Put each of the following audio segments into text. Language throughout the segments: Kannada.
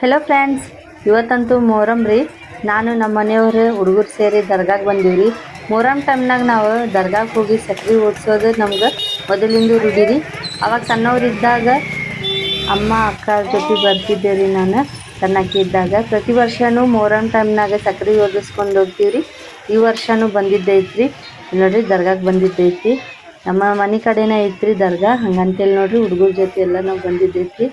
ಹಲೋ ಫ್ರೆಂಡ್ಸ್ ಇವತ್ತಂತೂ ಮೊಹರಂ ರೀ. ನಾನು ನಮ್ಮ ಮನೆಯವರು ಹುಡುಗರು ಸೇರಿ ದರ್ಗಾಗೆ ಬಂದೀವಿ ರೀ. ಮೊಹರಂ ಟೈಮ್ನಾಗ ನಾವು ದರ್ಗಾಗೆ ಹೋಗಿ ಸಕ್ರೆ ಓಡಿಸೋದು ನಮ್ಗೆ ಮೊದಲಿಂದ ರೂಢಿ ರೀ. ಅವಾಗ ಸಣ್ಣವರಿದ್ದಾಗ ಅಮ್ಮ, ಅಕ್ಕ ಜೊತೆ ಬರ್ತಿದ್ದೆ ರೀ ನಾನು. ಸಣ್ಣಕ್ಕಿ ಇದ್ದಾಗ ಪ್ರತಿ ವರ್ಷವೂ ಮೊಹರಂ ಟೈಮ್ನಾಗ ಸಕ್ರೆ ಓದಿಸ್ಕೊಂಡು ಹೋಗ್ತೀವಿ ರೀ. ಈ ವರ್ಷವೂ ಬಂದಿದ್ದೈತ್ರಿ ನೋಡಿರಿ ದರ್ಗಾಗೆ ಬಂದಿದ್ದೈತಿ ನಮ್ಮ ಮನೆ ಕಡೆನೇ ಐತ್ರಿ ದರ್ಗಾ. ಹಂಗಂತೇಳಿ ನೋಡ್ರಿ ಹುಡುಗರ ಜೊತೆ ಎಲ್ಲ ನಾವು ಬಂದಿದ್ದೈತಿ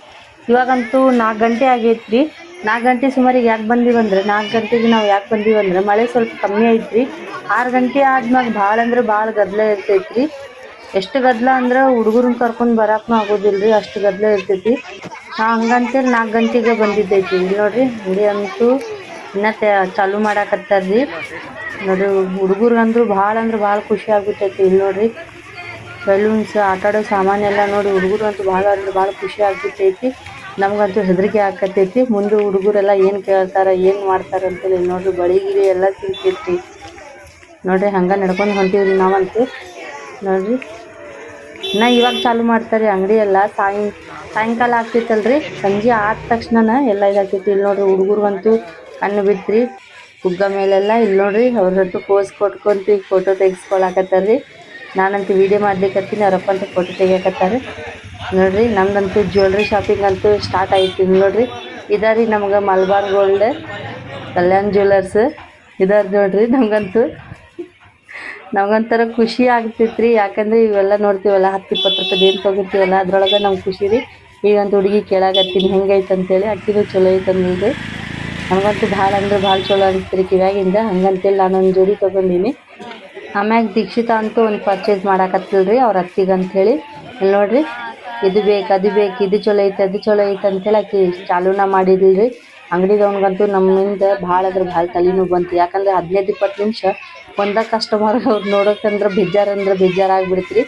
ಇವಾಗಂತೂ ನಾಲ್ಕು ಗಂಟೆ ಆಗೈತ್ರಿ. ನಾಲ್ಕು ಗಂಟೆ ಸುಮಾರಿಗೆ ಯಾಕೆ ಬಂದಿವಂದ್ರೆ ನಾಲ್ಕು ಗಂಟೆಗೆ ನಾವು ಯಾಕೆ ಬಂದೀವಂದ್ರೆ ಮಳೆ ಸ್ವಲ್ಪ ಕಮ್ಮಿ ಐತ್ರಿ. ಆರು ಗಂಟೆ ಆದ್ಮೇಲೆ ಭಾಳ ಅಂದ್ರೆ ಭಾಳ ಗದ್ದಲ ಇರ್ತೈತ್ರಿ. ಎಷ್ಟು ಗದ್ದಲ ಅಂದ್ರೆ ಹುಡುಗರನ್ನ ಕರ್ಕೊಂಡು ಬರೋಕ್ಕೂ ಆಗೋದಿಲ್ಲ ರೀ ಅಷ್ಟು ಗದ್ದಲ ಇರ್ತೈತಿ. ಹಾಂ ಹಂಗಂತೇಳಿ ನಾಲ್ಕು ಗಂಟೆಗೆ ಬಂದಿದ್ದೈತಿ. ಇಲ್ಲಿ ನೋಡ್ರಿ, ಅಂಗಡಿ ಅಂತೂ ಇನ್ನೂ ಚಾಲು ಮಾಡಾಕತ್ತಾರ್ರಿ. ನೋಡ್ರಿ ಹುಡುಗರ್ಗಂದ್ರೂ ಭಾಳ ಅಂದ್ರೆ ಭಾಳ ಖುಷಿ ಆಗ್ಬಿಟ್ಟೈತಿ ಇಲ್ಲಿ ನೋಡ್ರಿ. ಬೆಲೂನ್ಸ್ ಆಟ ಆಡೋ ಸಾಮಾನೆಲ್ಲ ನೋಡಿ ಹುಡುಗರು ಅಂತೂ ಭಾಳ ಅಂದ್ರೆ ಭಾಳ ಖುಷಿ ಆಗ್ಬಿಟ್ಟೈತಿ. ನಮಗಂತೂ ಹೆದರಿಕೆ ಆಕತೈತಿ ಮುಂದೆ ಹುಡುಗರೆಲ್ಲ ಏನು ಕೇಳ್ತಾರೆ, ಏನು ಮಾಡ್ತಾರೆ ಅಂತೇಳಿ ನೋಡಿರಿ. ನೋಡ್ರಿ ಬಳಿ ಗಿಳಿ ಎಲ್ಲ ಸಿಗ್ತೈತಿ ನೋಡ್ರಿ ಹಂಗೆ ನಡ್ಕೊಂಡು ಹೊಂಟೀವ್ರಿ ನಾವಂತೂ. ನೋಡ್ರಿ. ನಾ ಇವಾಗ ಚಾಲು ಮಾಡ್ತಾರೆ, ಅಂಗಡಿ ಎಲ್ಲ ಸಾಯಂ, ಸಾಯಂಕಾಲ ಆಗ್ತೈತಲ್ರಿ. ಸಂಜೆ ಆದ ತಕ್ಷಣ ಎಲ್ಲ ಇದಾಗ್ತೈತಿ. ಇಲ್ಲಿ ನೋಡ್ರಿ ಹುಡುಗರಿಗಂತೂ ಕಣ್ಣು ಬಿತ್ರಿ ಹುಗ್ಗ ಮೇಲೆಲ್ಲ ಇಲ್ಲಿ ನೋಡ್ರಿ ಅವ್ರ ಹತ್ತು ಪೋಸ್ ಕೊಟ್ಕೊಂತ ಫೋಟೋ ತೆಗಿಸ್ಕೊಳಕತ್ತಾರ್ರಿ. ನಾನಂತೂ ವೀಡಿಯೋ ಮಾಡ್ಲಿಕ್ಕತ್ತೀನಿ ಅವ್ರಪ್ಪ ಅಂತ ಫೋಟೋ ತೆಗಿಯಕತ್ತಾರೆ ನೋಡ್ರಿ ನಮ್ದಂತೂ ಜ್ಯುವೆಲ್ರಿ ಶಾಪಿಂಗ್ ಅಂತೂ ಸ್ಟಾರ್ಟ್ ಆಯ್ತು ನೋಡ್ರಿ. ಇದಾರಿ ನಮ್ಗೆ ಮಲ್ಬಾರ್ ಗೋಲ್ಡ್ ಕಲ್ಯಾಣ್ ಜ್ಯುವೆಲರ್ಸ್ ಇದಾರ ನೋಡ್ರಿ, ನಮ್ಗಂತೂ. ನಮ್ಗೊಂಥರ ಖುಷಿ ಆಗ್ತೈತೆ ರೀ ಯಾಕಂದ್ರೆ ಇವೆಲ್ಲ ನೋಡ್ತೀವಲ್ಲ, ಹತ್ತು ಇಪ್ಪತ್ತು ರೂಪಾಯಿ ಏನು ತೊಗೊತೀವಲ್ಲ ಅದ್ರೊಳಗೆ ನಮ್ಗೆ ಖುಷಿ ರೀ. ಈಗಂತೂ ಹುಡುಗಿ ಕೇಳಾಗತ್ತೀನಿ ಹೆಂಗೈತೆ ಅಂತೇಳಿ, ಅಕ್ಕಿನೂ ಚಲೋ ಐತೆ ಅಂದ್ರಿ ನಮಗಂತೂ ಭಾಳ ಅಂದ್ರೆ ಭಾಳ ಚಲೋ ಅನಿಸ್ತೀರಿ ಕಿವ್ಯಾಗಿಂದ. ಹಂಗಂತೇಳಿ ನಾನು ಒಂದು ಜೋಡಿ ತೊಗೊಂಡೀನಿ. ಆಮ್ಯಾಗ ದೀಕ್ಷಿತ ಅಂತೂ ಒಂದು ಪರ್ಚೇಸ್ ಮಾಡಾಕತ್ತಿಲ್ರಿ, ಅವ್ರ ಅತ್ತಿಗೆ ಹೇಳಿ ಇಲ್ಲಿ ನೋಡ್ರಿ ಇದು ಬೇಕು, ಅದು ಬೇಕು, ಇದು ಚಲೋ ಐತೆ, ಅದು ಚಲೋ ಐತೆ ಅಂತೇಳಿ ಆಕಿ ಚಾಲೂನ ಮಾಡಿದ್ಲು ರೀ ಅಂಗಡಿದವ್ನಿಗಂತೂ ನಮ್ಮಿಂದ ಭಾಳ ಅಂದ್ರೆ ಭಾಳ ತಲೆನೋವು ಬಂತು. ಯಾಕಂದ್ರೆ ಹದಿನೈದು, ಇಪ್ಪತ್ತು ನಿಮಿಷ ಒಂದ ಕಸ್ಟಮರ್ ಅವ್ರು ನೋಡೋಕಂದ್ರೆ ಬೇಜಾರು ಅಂದ್ರೆ ಬೇಜಾರು ಆಗ್ಬಿಡ್ತು ರೀ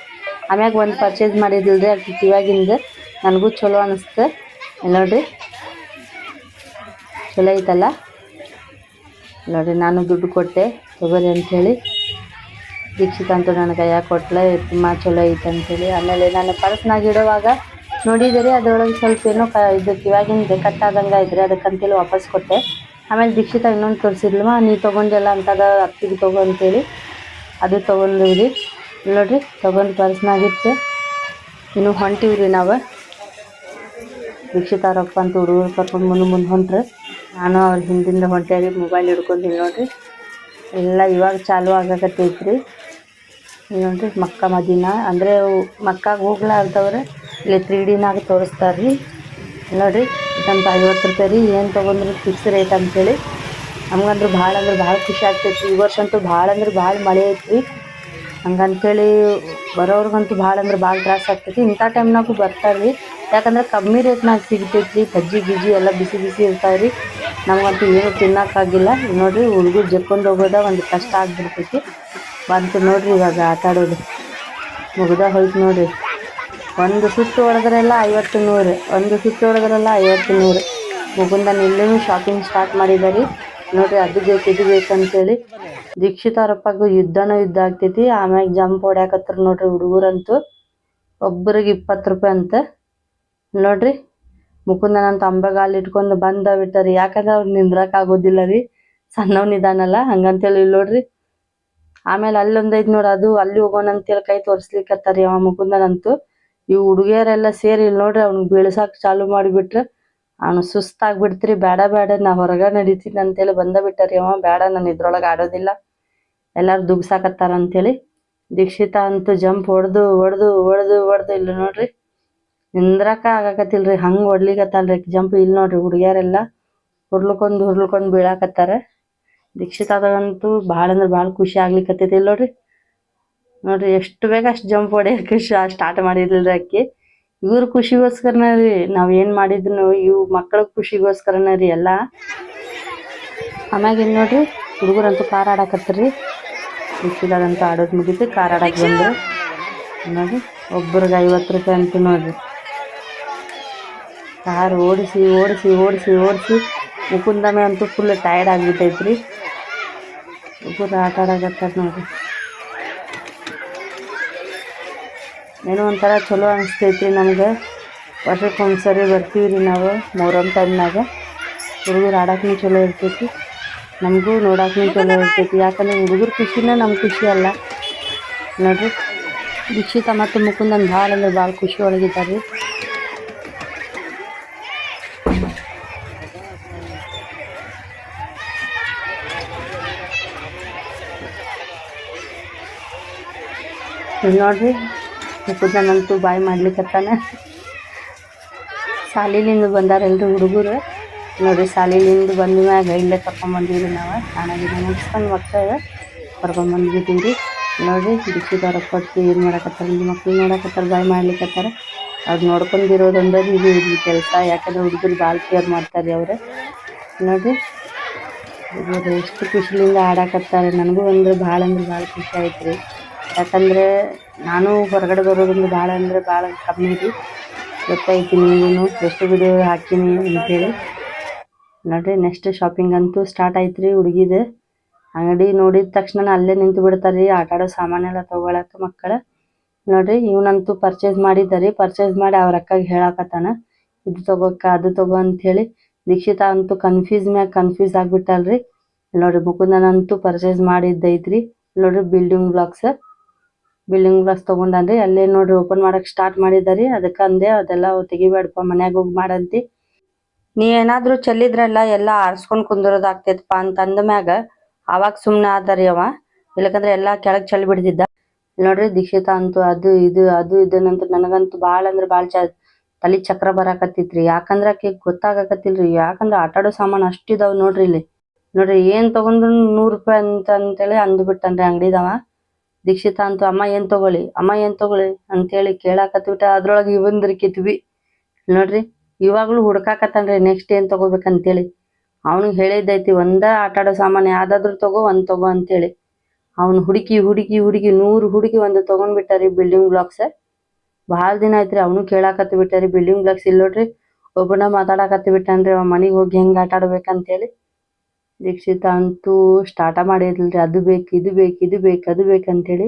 ಆಮ್ಯಾಗ ಒಂದು ಪರ್ಚೇಸ್ ಮಾಡಿದ್ಲು ರೀ ಆಕಿ ಕಿವ್ಯಾಗಿಂದ ನನಗೂ ಚಲೋ ಅನಿಸ್ತು. ನೋಡ್ರಿ. ಚಲೋ ಐತಲ್ಲ? ನೋಡ್ರಿ, ನಾನು ದುಡ್ಡು ಕೊಟ್ಟೆ, ತಗೋರಿ ಅಂಥೇಳಿ ದೀಕ್ಷಿತ ಅಂತೂ ನನ್ನ ಕೈಯಾಗ ಕೊಟ್ಲೆ ತುಂಬ ಚಲೋ ಐತೆ ಅಂತೇಳಿ. ಆಮೇಲೆ ನಾನು ಪರ್ಸ್ನಾಗ ಇಡುವಾಗ ನೋಡಿದರೆ, ಅದರೊಳಗೆ ಸ್ವಲ್ಪ ಏನೋ ಕ ಇದು ಕಿವಾಗಿಂದ ಕಟ್ಟಾದಂಗೆ ಐತ್ರಿ ಅದಕ್ಕಂತೇಳಿ ವಾಪಸ್ ಕೊಟ್ಟೆ. ಆಮೇಲೆ ದೀಕ್ಷಿತ ಇನ್ನೊಂದು ತೋರಿಸಿದ್ಲಮ್ಮ ನೀ ತೊಗೊಂಡೆಲ್ಲ ಅಂತದ ಅತ್ತಿಗೆ ತೊಗೊ ಅಂತೇಳಿ. ಅದು ತೊಗೊಂಡಿವ್ರಿ. ನೋಡಿರಿ, ತೊಗೊಂಡು ಪರ್ಸ್ನಾಗಿತ್ತು ಇನ್ನು ಹೊಂಟಿವಿ ರೀ ನಾವು. ದೀಕ್ಷಿತ ಅವ್ರಪ್ಪ ಅಂತ ಹುಡುಗರು ಕರ್ಕೊಂಡು ಮುಂದೆ ಮುಂದೆ ಹೊಂಟ್ರೆ. ನಾನು ಅವ್ರ ಹಿಂದಿಂದ ಹೊಂಟೇರಿ ಮೊಬೈಲ್ ಹಿಡ್ಕೊಂಡು ನೋಡಿರಿ. ಎಲ್ಲ ಇವಾಗ ಚಾಲು ಆಗಕತ್ತೈತೆ ರೀ ಇಲ್ಲಿ ನೋಡ್ರಿ ಮಕ್ಕ ಮದಿನ. ಅಂದರೆ ಮಕ್ಕಾಗ ಹೋಗ್ಲಾರ್ದವ್ರೆ ಇಲ್ಲಿ ತ್ರೀ ಡಿನಾಗ ತೋರಿಸ್ತಾರೆ ರೀ ನೋಡಿರಿ, ಇದಂತ ಐವತ್ತು ರೂಪಾಯಿ ರೀ, ಏನು ತೊಗೊಂಡ್ರು ಫಿಕ್ಸ್ ರೇಟ್ ಅಂತೇಳಿ. ನಮ್ಗಂದ್ರೆ ಭಾಳ ಅಂದ್ರೆ ಭಾಳ ಖುಷಿ ಆಗ್ತೈತಿ ಈ ವರ್ಷ ಅಂತೂ ಭಾಳ ಅಂದ್ರೆ ಭಾಳ ಮಳೆ ಐತ್ರಿ. ಹಂಗಂತೇಳಿ ಬರೋರ್ಗಂತೂ ಭಾಳ ಅಂದ್ರೆ ಭಾಳ ತ್ರಾಸ ಆಗ್ತೈತಿ. ಇಂಥ ಟೈಮ್ನಾಗೂ ಬರ್ತಾರೆ ರೀ ಯಾಕಂದ್ರೆ ಕಮ್ಮಿ ರೇಟ್ನಾಗ ಸಿಗ್ತೈತಿ ಬಜ್ಜಿ ಗಿಜ್ಜಿ ಎಲ್ಲ ಬಿಸಿ ಬಿಸಿ ಇರ್ತಾವೆ ರೀ ನಮಗಂತೂ ಏನು ತಿನ್ನೋಕ್ಕಾಗಿಲ್ಲ. ನೋಡಿರಿ, ಹುಡುಗರು ಜಕ್ಕೊಂಡು ಹೋಗೋದ ಒಂದು ಕಷ್ಟ ಆಗ್ಬಿಡ್ತೈತಿ. ಬಂತು ನೋಡ್ರಿ ಇವಾಗ ಆಟ ಆಡೋದು. ಮುಗ್ದ ಹೋಯ್ತು ನೋಡ್ರಿ. ಒಂದು ಸುತ್ತು ಹೊಡೆದ್ರೆಲ್ಲ ಐವತ್ತು ನೂರು, ಒಂದು ಸುತ್ತು ಹೊಡೆದ್ರೆಲ್ಲ ಐವತ್ತು ನೂರು. ಮುಗುಂದ ಇಲ್ಲೂ ಶಾಪಿಂಗ್ ಸ್ಟಾರ್ಟ್ ಮಾಡಿದ್ದಾರೆ ನೋಡ್ರಿ ಅದು ಬೇಕು, ಇದು ಬೇಕು ಅಂತೇಳಿ. ದೀಕ್ಷಿತ ಅವರಪ್ಪಗೂ ಯುದ್ಧನೂ ಯುದ್ಧ ಆಗ್ತೈತಿ. ಆಮ್ಯಾಗ ಜಂಪ್ ಹೊಡ್ಯಾಕತ್ರ ನೋಡ್ರಿ ಹುಡುಗರಂತೂ. ಒಬ್ಬರಿಗೆ ಇಪ್ಪತ್ತು ರೂಪಾಯಿ ಅಂತ. ನೋಡ್ರಿ, ಮುಕುಂದನಂತ ಅಂಬೆಗಾಲು ಇಟ್ಕೊಂಡು ಬಂದ ಬಿಟ್ಟಾರಿ. ಯಾಕಂದ್ರೆ ಅವ್ರು ನಿಂದ್ರಕ್ ಆಗೋದಿಲ್ಲ ರೀ. ಸಣ್ಣವ್ನು ಇದಾನಲ್ಲ, ಹಂಗಂತೇಳಿ ನೋಡ್ರಿ. ಆಮೇಲೆ ಅಲ್ಲೊಂದ್ ಐತ್ ನೋಡ್ ಅದು, ಅಲ್ಲಿ ಹೋಗೋಣ ಅಂತೇಳಿ ಕೈ ತೋರಿಸ್ಲಿಕ್ಕತ್ತಾರಿ ಅವ ಮುಕುಂದನಂತೂ. ಇವ್ ಹುಡುಗಿಯರೆಲ್ಲ ಸೇರಿ ಇಲ್ಲಿ ನೋಡ್ರಿ ಅವ್ನಿಗೆ ಬೀಳ್ಸಾಕ್ ಚಾಲು ಮಾಡಿಬಿಟ್ರೆ. ಅವನು ಸುಸ್ತಾಗ್ಬಿಡ್ತ್ರಿ ಬೇಡ ಬೇಡ ನಾ ಹೊರಗ ನಡೀತೀನಿ ಅಂತೇಳಿ ಬಂದ ಬಿಟ್ಟಾರಿ ಅವ ಬೇಡ ನಾನು ಇದ್ರೊಳಗೆ ಆಡೋದಿಲ್ಲ. ಎಲ್ಲಾರು ದುಗ್ಸಾಕತ್ತಾರ ಅಂತೇಳಿ ದೀಕ್ಷಿತ ಅಂತೂ ಜಂಪ್ ಹೊಡೆದು ಹೊಡೆದು ಹೊಡೆದು ಹೊಡೆದು ಇಲ್ಲಿ ನೋಡ್ರಿ. ನಿಂದ್ರಕ ಆಗಾಕತ್ತಿಲ್ರಿ, ಹಂಗ್ ಹೊಡ್ಲಿಕತ್ತಲ್ರಿ ಜಂಪ್ ಇಲ್ಲಿ ನೋಡ್ರಿ ಹುಡುಗಿಯರೆಲ್ಲ. ಹುರ್ಲ್ಕೊಂಡ್ ಹುರ್ಲ್ಕೊಂಡ್ ಬೀಳಾಕತ್ತಾರ. ದೀಕ್ಷಿತದಂತೂ ಭಾಳ ಅಂದ್ರೆ ಭಾಳ ಖುಷಿ ಆಗ್ಲಿಕ್ಕತ್ತೈತಿ ನೋಡ್ರಿ. ನೋಡ್ರಿ ಎಷ್ಟು ಬೇಗ ಅಷ್ಟು ಜಂಪ್ ಹೊಡಿಯಕ್ಕೆ ಸ್ಟಾರ್ಟ್ ಮಾಡಿದ್ರಿ ಅಕ್ಕಿ. ಇವ್ರ ಖುಷಿಗೋಸ್ಕರನ ರೀ, ನಾವ್ ಏನ್ ಮಾಡಿದ್ನು, ಇವ್ ಮಕ್ಕಳ ಖುಷಿಗೋಸ್ಕರನ ರೀ ಎಲ್ಲ. ಆಮ್ಯಾಗ ಏನ್ ನೋಡ್ರಿ, ಹುಡುಗರಂತೂ ಕಾರ್ ಆಡಾಕತ್ರಿ ದೀಕ್ಷಿತದಂತೂ ಆಡೋದ್ ಮುಗೀತು, ಕಾರ್ ಆಡಕ್ ಬಂದ್ರು. ನೋಡ್ರಿ ಒಬ್ಬರಿಗೆ ಐವತ್ತು ರೂಪಾಯಿ ಅಂತೂ ನೋಡ್ರಿ. ಕಾರ್ ಓಡಿಸಿ ಓಡಿಸಿ ಓಡಿಸಿ ಓಡಿಸಿ ಮುಕುಂದನ ಅಂತೂ ಫುಲ್ ಟಯರ್ಡ್ ಆಗ್ಬಿಟ್ಟೈತ್ರಿ. ಹುಡುಗರು ಆಟ ಆಡಕತ್ತಾರ ನೋಡ್ರಿ. ಏನೋ ಒಂಥರ ಚಲೋ ಅನಿಸ್ತೈತಿ ನಮ್ಗೆ. ವರ್ಷಕ್ಕೊಂದ್ಸರಿ ಬರ್ತೀವಿ ರೀ ನಾವು ಮೊಹರಂ ಟೈಮ್ನಾಗ. ಹುಡುಗರು ಆಡಕ್ಕೂ ಚಲೋ ಇರ್ತೈತಿ. ನಮಗೂ ನೋಡಕ್ಕೂ ಚಲೋ ಇರ್ತೈತಿ. ಯಾಕಂದ್ರೆ ಹುಡುಗರ ಖುಷಿನೇ ನಮ್ಮ ಖುಷಿ ಅಲ್ಲ. ನೋಡ್ರಿ. ದೀಕ್ಷಿತ ಮತ್ತು ಮುಕುಂದನ್ ಭಾಳ ಅಂದ್ರೆ ಭಾಳ ಖುಷಿ ಒಳಗಿದ್ದಾರೆ ಇಲ್ಲಿ ನೋಡ್ರಿ ಮುಕುಂದನಂತೂ ಬಾಯಿ ಮಾಡ್ಲಿಕ್ಕತ್ತಾನ ಶಾಲಿಲಿಂದ ಬಂದಾರ ಎಲ್ರು ಹುಡುಗರು. ನೋಡ್ರಿ, ಶಾಲಿಲಿಂದ ಬಂದ ಮ್ಯಾಗ ಇಲ್ಲೇ ಕರ್ಕೊಂಬಂದಿವ್ರಿ ನಾವು. ಸ್ನಾನಾಗಿನ ಮುಗಿಸ್ಕೊಂಡು ಮಕ್ಕಳು ಕರ್ಕೊಂಬಂದಿದ್ದೀವಿ ನೋಡ್ರಿ ಅವ್ರ ಕೊಟ್ಟು ಏನು ಮಾಡಕತ್ತಾರ ಇಲ್ಲಿ ಮಕ್ಳು ನೋಡಕತ್ತಾರ, ಬಾಯಿ ಮಾಡ್ಲಿಕ್ಕತ್ತಾರ ಅವ್ರು ನೋಡ್ಕೊಂಡಿರೋದಂದ್ರೆ ಇದು ಇಲ್ಲಿ ಕೆಲಸ. ಯಾಕಂದ್ರೆ ಹುಡುಗರು ಭಾಳ ಕೇರ್ ಮಾಡ್ತಾರೆ ಅವ್ರು. ನೋಡ್ರಿ, ಹುಡುಗರು ಎಷ್ಟು ಖುಷಿಲಿಂದ ಆಡಕತ್ತಾರೆ ನನಗೂ ಅಂದ್ರೆ ಭಾಳ ಅಂದ್ರೆ ಭಾಳ ಖುಷಿ ಆಯ್ತು ರೀ ಯಾಕಂದರೆ ನಾನು ಹೊರಗಡೆ ಬರೋದ್ರಿಂದ ಭಾಳ ಅಂದರೆ ಭಾಳ ಕಮ್ಮಿ ರೀ. ಗೊತ್ತೈತಿ ನೀವು ಎಷ್ಟು ವಿಡಿಯೋ ಅಂತ ಅಂತೇಳಿ ನೋಡ್ರಿ ನೆಕ್ಸ್ಟ್ ಶಾಪಿಂಗ್ ಅಂತೂ ಸ್ಟಾರ್ಟ್ ಆಯ್ತು ರೀ ಹುಡುಗಿದು. ಅಂಗಡಿ ನೋಡಿದ ತಕ್ಷಣ ಅಲ್ಲೇ ನಿಂತು ಬಿಡ್ತಾರೆ ರೀ ಆಟ ಆಡೋ ಸಾಮಾನೆಲ್ಲ ತೊಗೊಳಕ್ಕೆ ಮಕ್ಕಳು. ನೋಡ್ರಿ, ಇವನಂತೂ ಪರ್ಚೇಸ್ ಮಾಡಿದ್ದಾರೆ ಪರ್ಚೇಸ್ ಮಾಡಿ ಅವ್ರ ಅಕ್ಕಗೆ ಹೇಳಕತ್ತಾನ. ಇದು ತಗೋಕ, ಅದು ತಗೋ ಅಂತೇಳಿ ದೀಕ್ಷಿತ ಅಂತೂ ಕನ್ಫ್ಯೂಸ್ ಮ್ಯಾಗ ಕನ್ಫ್ಯೂಸ್ ಆಗ್ಬಿಟ್ಟಲ್ರಿ. ನೋಡ್ರಿ ಮುಕುಂದನಂತೂ ಪರ್ಚೇಸ್ ಮಾಡಿದ್ದೈತ್ರಿ. ನೋಡ್ರಿ ಬಿಲ್ಡಿಂಗ್ ಬ್ಲಾಕ್ಸ್ ಬಿಲ್ಡಿಂಗ್ ಗ್ಲಾಸ್ ತಗೊಂಡನ್ರಿ, ಅಲ್ಲೇ ನೋಡ್ರಿ ಓಪನ್ ಮಾಡಕ್ ಸ್ಟಾರ್ಟ್ ಮಾಡಿದಾರಿ ಅದಕ್ಕೆ ಅಂದೆ ಅದೆಲ್ಲ ತೆಗಿಬೇಡಪ್ಪ, ಮನ್ಯಾಗ ಹೋಗಿ ಮಾಡಂತಿ. ನೀ ಏನಾದ್ರೂ ಚೆಲ್ಲಿದ್ರಲ್ಲ ಎಲ್ಲ ಆರ್ಸ್ಕೊಂಡ್ ಕುಂದಿರೋದಾಗ್ತೈತಪ್ಪ ಅಂತ ಅಂದ ಮ್ಯಾಗ ಅವಾಗ ಸುಮ್ನೆ ಆದಾರಿ ಅವ. ಇಲ್ಲಕಂದ್ರೆ ಎಲ್ಲಾ ಕೆಳಗ್ ಚೆಲ್ಲಿ ಬಿಡ್ತಿದ್ದ ನೋಡ್ರಿ ದೀಕ್ಷಿತ ಅಂತೂ ಅದು ಇದು, ಅದು ಇದನ್ನಂತೂ ನನಗಂತೂ ಭಾಳ ಅಂದ್ರೆ ಭಾಳ ಚ, ತಲಿ ಚಕ್ರ ಬರಾಕತ್ತಿತ್ರಿ. ಯಾಕಂದ್ರ ಆಕೆ ಗೊತ್ತಾಗಕತ್ತಿಲ್ರಿ. ಯಾಕಂದ್ರ ಆಟ ಆಡೋ ಸಾಮಾನ್ ಅಷ್ಟಿದಾವ್ ನೋಡ್ರಿ ಇಲ್ಲಿ. ನೋಡ್ರಿ ಏನ್ ತಗೊಂಡ್ರು ನೂರ್ ರೂಪಾಯಿ ಅಂತ, ಅಂತೇಳಿ ಅಂದ್ಬಿಟ್ಟನ್ರಿ ಅಂಗಡಿದವ. ದೀಕ್ಷಿತ ಅಂತೂ, ಅಮ್ಮ ಏನ್ ತಗೊಳ್ಳಿ? ಅಮ್ಮ ಏನ್ ತಗೊಳ್ಳಿ? ಅಂತೇಳಿ ಕೇಳಾಕತ್ಬಿಟ್ಟ. ಅದ್ರೊಳಗೆ ಇವಂದ್ರಕಿತ್ವಿ ನೋಡ್ರಿ, ಇವಾಗ್ಲೂ ಹುಡ್ಕಾಕತ್ತಾನ್ರಿ, ನೆಕ್ಸ್ಟ್ ಏನ್ ತಗೋಬೇಕಂತೇಳಿ ಅವ್ನಿಗೆ ಹೇಳಿದ್ದೈತಿ, ಒಂದ ಆಟ ಆಡೋ ಸಾಮಾನು ಯಾವ್ದಾದ್ರು ತಗೋ, ಒಂದ್ ತಗೋ ಅಂತೇಳಿ. ಅವ್ನು ಹುಡುಕಿ ಹುಡುಕಿ ಹುಡುಕಿ, ನೂರು ಹುಡುಕಿ ಒಂದು ತಗೊಂಡ್ಬಿಟ್ಟಾರಿ ಬಿಲ್ಡಿಂಗ್ ಬ್ಲಾಕ್ಸ್ ಬಹಳ ದಿನ ಐತ್ರಿ ಅವನು ಕೇಳಾಕತ್ತಿ ಬಿಟ್ಟಾರಿ ಬಿಲ್ಡಿಂಗ್ ಬ್ಲಾಕ್ಸ್ ಇಲ್ಲ ನೋಡ್ರಿ, ಒಬ್ಬನ ಮಾತಾಡಕತ್ತಿ ಬಿಟ್ಟಾನ್ರಿ ಅವ ಮನಿಗ್ ಹೋಗಿ ಹೆಂಗ್ ಆಡ್ಬೇಕಂತೇಳಿ ದೀಕ್ಷಿತ ಅಂತೂ ಸ್ಟಾರ್ಟ ಮಾಡಿರ್ಲಿಲ್ರಿ ಅದು ಬೇಕು, ಇದು ಬೇಕು ಇದು ಬೇಕು, ಅದು ಬೇಕಂತೇಳಿ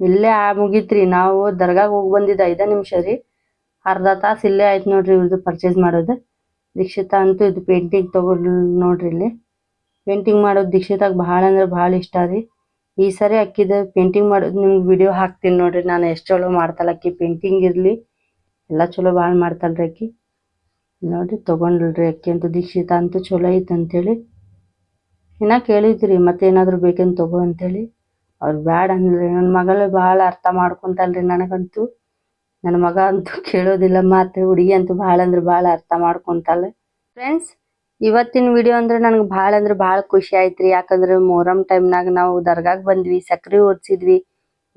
ಇಲ್ಲೇ ಆ ಮುಗೀತ್ರಿ, ನಾವು ದರ್ಗಾಗ ಹೋಗಿ ಬಂದಿದ್ದ ಐದೇ ನಿಮಿಷ ರೀ. ಅರ್ಧ ತಾಸು ಇಲ್ಲೇ ಆಯ್ತು ನೋಡ್ರಿ ಇವ್ರದ್ದು ಪರ್ಚೇಸ್ ಮಾಡೋದು. ದೀಕ್ಷಿತ ಅಂತೂ ಇದು ಪೇಂಟಿಂಗ್ ತಗೊಂಡ್ ನೋಡ್ರಿ ಇಲ್ಲಿ. ಪೇಂಟಿಂಗ್ ಮಾಡೋದು ದೀಕ್ಷಿತಾಗ ಭಾಳ ಅಂದ್ರೆ ಭಾಳ ಇಷ್ಟ ರೀ. ಈ ಸರಿ ಅಕ್ಕಿದ ಪೇಂಟಿಂಗ್ ಮಾಡೋದು ನಿಮ್ಗೆ ವಿಡಿಯೋ ಹಾಕ್ತೀನಿ ನೋಡ್ರಿ. ನಾನು ಎಷ್ಟು ಚಲೋ ಮಾಡ್ತಾಳೆ ಅಕ್ಕಿ ಪೇಂಟಿಂಗ್ ಇರ್ಲಿ. ಎಲ್ಲ ಚಲೋ ಭಾಳ ಮಾಡ್ತಾಳ್ರಿ ಅಕ್ಕಿ. ನೋಡ್ರಿ ತಗೊಂಡ್ರಿ ಅಕ್ಕಿ ಅಂತೂ ದೀಕ್ಷಿತ ಅಂತೂ ಚಲೋ ಐತೆ ಅಂತೇಳಿ. ಇನ್ನ ಕೇಳಿದ್ರಿ, ಮತ್ತೇನಾದರೂ ಬೇಕೇನು ತಗೋ ಅಂತೇಳಿ. ಅವ್ರು ಬ್ಯಾಡ ಅಂದ್ರೆ ನನ್ನ ಮಗಳು ಭಾಳ ಅರ್ಥ ಮಾಡ್ಕೊಂತಲ್ರಿ ನನಗಂತೂ. ನನ್ನ ಮಗ ಅಂತೂ ಕೇಳೋದಿಲ್ಲ, ಮಾತು ಹುಡುಗಿ ಅಂತೂ ಭಾಳ ಅಂದ್ರೆ ಭಾಳ ಅರ್ಥ ಮಾಡ್ಕೊಂತಲ್ಲ. ಫ್ರೆಂಡ್ಸ್ ಇವತ್ತಿನ ವಿಡಿಯೋ ಅಂದ್ರೆ ನನಗೆ ಭಾಳ ಅಂದ್ರೆ ಭಾಳ ಖುಷಿ ಆಯ್ತ್ರಿ. ಯಾಕಂದ್ರೆ ಮೊಹರಂ ಟೈಮ್ನಾಗ ನಾವು ದರ್ಗಾಗ್ ಬಂದ್ವಿ, ಸಕ್ರಿ ಓದ್ಸಿದ್ವಿ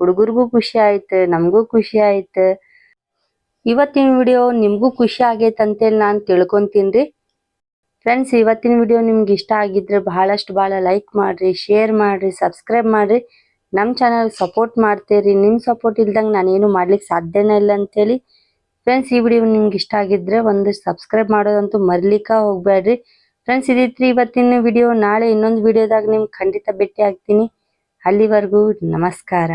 ಹುಡುಗರಿಗೂ ಖುಷಿ ಆಯ್ತು, ನಮಗೂ ಖುಷಿ ಆಯ್ತು. ಇವತ್ತಿನ ವಿಡಿಯೋ ನಿಮಗೂ ಖುಷಿ ಆಗೈತೆ ನಾನು ರೀ. ಫ್ರೆಂಡ್ಸ್ ಇವತ್ತಿನ ವಿಡಿಯೋ ನಿಮ್ಗೆ ಇಷ್ಟ ಆಗಿದ್ರೆ ಬಹಳಷ್ಟು ಭಾಳ ಲೈಕ್ ಮಾಡಿರಿ ಶೇರ್ ಮಾಡಿರಿ ಸಬ್ಸ್ಕ್ರೈಬ್ ಮಾಡಿರಿ. ನಮ್ಮ ಚಾನಲ್ ಸಪೋರ್ಟ್ ಮಾಡ್ತೀರಿ ನಿಮ್ಮ ಸಪೋರ್ಟ್ ಇಲ್ದಂಗೆ ನಾನೇನು ಮಾಡ್ಲಿಕ್ಕೆ ಸಾಧ್ಯನೇ ಇಲ್ಲ ಅಂತೇಳಿ. ಫ್ರೆಂಡ್ಸ್ ಈ ವಿಡಿಯೋ ನಿಮ್ಗೆ ಇಷ್ಟ ಆಗಿದ್ರೆ ಒಂದು ಸಬ್ಸ್ಕ್ರೈಬ್ ಮಾಡೋದಂತೂ ಮರ್ಲಿಕ್ಕೆ ಹೋಗ್ಬೇಡ್ರಿ. ಫ್ರೆಂಡ್ಸ್ ಇದಿತ್ರಿ ಇವತ್ತಿನ ವಿಡಿಯೋ ನಾಳೆ ಇನ್ನೊಂದು ವಿಡಿಯೋದಾಗ ನಿಮ್ಗೆ ಖಂಡಿತ ಭೇಟಿ ಆಗ್ತೀನಿ. ಅಲ್ಲಿವರೆಗೂ ನಮಸ್ಕಾರ.